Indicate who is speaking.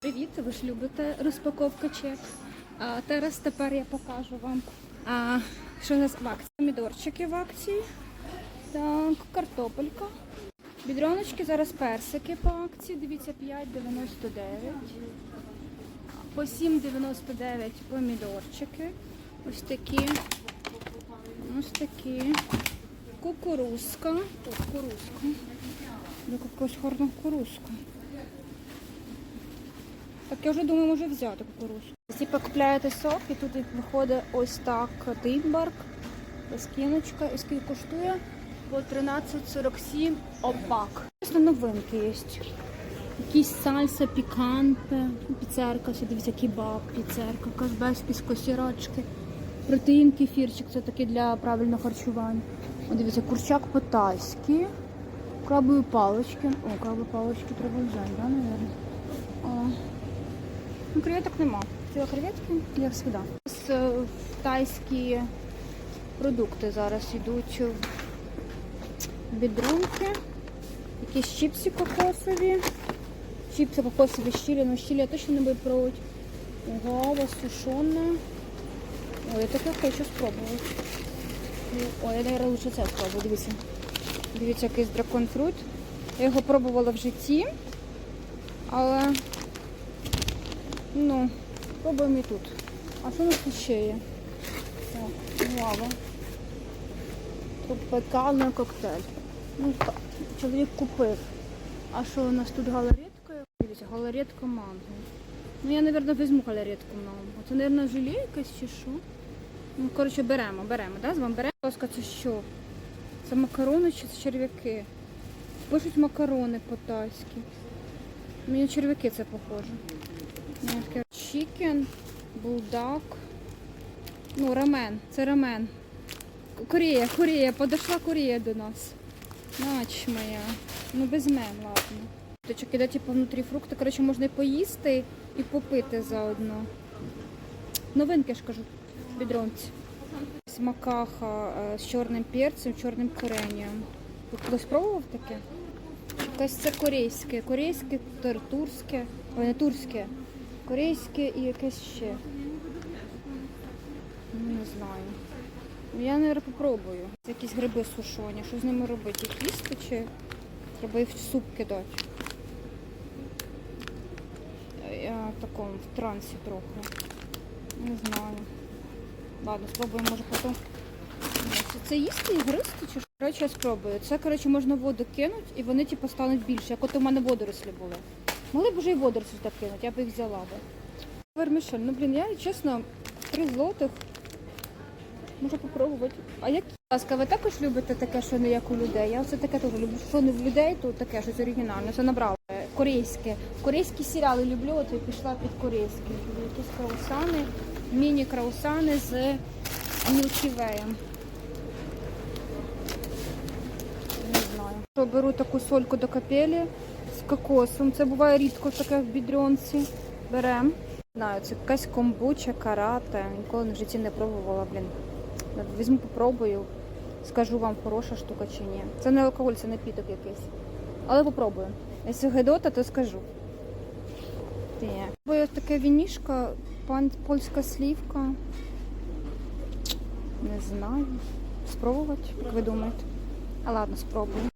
Speaker 1: Привіт, ви ж любите розпаковка чек. А, зараз тепер я покажу вам, а, що у нас в акції. Помідорчики в акції. Так, картопелька. Бідроночки, зараз персики по акції. Дивіться, 5,99. По 7,99 помідорчики. Ось такі. Ось такі. Кукурузка. Кукурузка. Яка якась гарна кукурузка. Так я вже думаю, може взяти кукурузку. Типа купляєте сок і тут виходить ось так тимбарк, скіночка. І скільки коштує? По 13,47 опак. Просто новинки є. Якісь сальса, піканте, піцерка, ще дивіться, кебаб, піцерка, казбезькі скосірочки, протеїн, кефірчик, це таке для правильного харчування. О, дивіться, курчак по-тайськи, крабові палички. О, крабові палички треба взяти, да, наверное? Ну, креветок нема. Хотіла креветки, як завжди. Е, Тайські продукти зараз йдуть в бідрунки. Якісь чіпси кокосові. Чіпси кокосові чилі, ну з я точно не буду пробувати. Гава сушона. Ой, я таке хочу спробувати. Ой, я, наверное, лучше це спробую. Дивіться. Дивіться, якийсь дракон-фрут. Я його пробувала в житті, але Ну, пробуємо і тут. А що у нас тут ще є? Так, лава. Тропікальний коктейль. Ну, так, чоловік купив. А що у нас тут галаретка? Дивіться, галаретка манго. Ну, я, мабуть, візьму галаретку манго. Це, мабуть, желе якась чи що? Ну, коротше, беремо, беремо, да? З вами беремо. Ласка, це що? Це макарони чи це черв'яки? Пишуть макарони по-тайськи. Мені черв'яки це похоже. Чікен, булдак. Ну, рамен, це рамен. Корея, Корея, подошла Корея до нас. Нач моя. Ну без мен, ладно. Точок іде типу внутрі фрукти. Коротше, можна і поїсти, і попити заодно. Новинки ж кажу, бідронці. Макаха е, з чорним перцем, чорним коренням. Хтось пробував таке? Якось це корейське, корейське, тур- турське, ой, не турське, корейське і якесь ще. Не знаю. Я, мабуть, попробую. Це якісь гриби сушені. Що з ними робити? Їх їсти чи треба їх в суп кидати? Я в такому в трансі трохи. Не знаю. Ладно, спробуємо, може потім. Це, їсти і гристи чи що? Коротше, я спробую. Це, коротше, можна воду кинути і вони типу, стануть більше, як от у мене водорослі були. Могли б вже і водорослі так кинути, я б їх взяла би. Вермішель, ну блін, я чесно, 3 злотих. Можу попробувати. А як? Будь ласка, ви також любите таке, що не як у людей? Я оце таке теж люблю. Що не в людей, то таке щось оригінальне. Це набрала. Корейське. Корейські серіали люблю, от я пішла під корейські. Якісь краусани, міні-краусани з мілківеєм. Не знаю. Що беру таку сольку до капелі кокосом. Це буває рідко таке в бідронці. Беремо. Не знаю, це якась комбуча, карате. Ніколи в житті не пробувала, блін. Візьму, попробую. Скажу вам, хороша штука чи ні. Це не алкоголь, це напіток якийсь. Але попробую. Якщо гидота, то скажу. Бо таке вінішка, польська слівка. Не знаю. Спробувати, як ви думаєте? А ладно, спробую.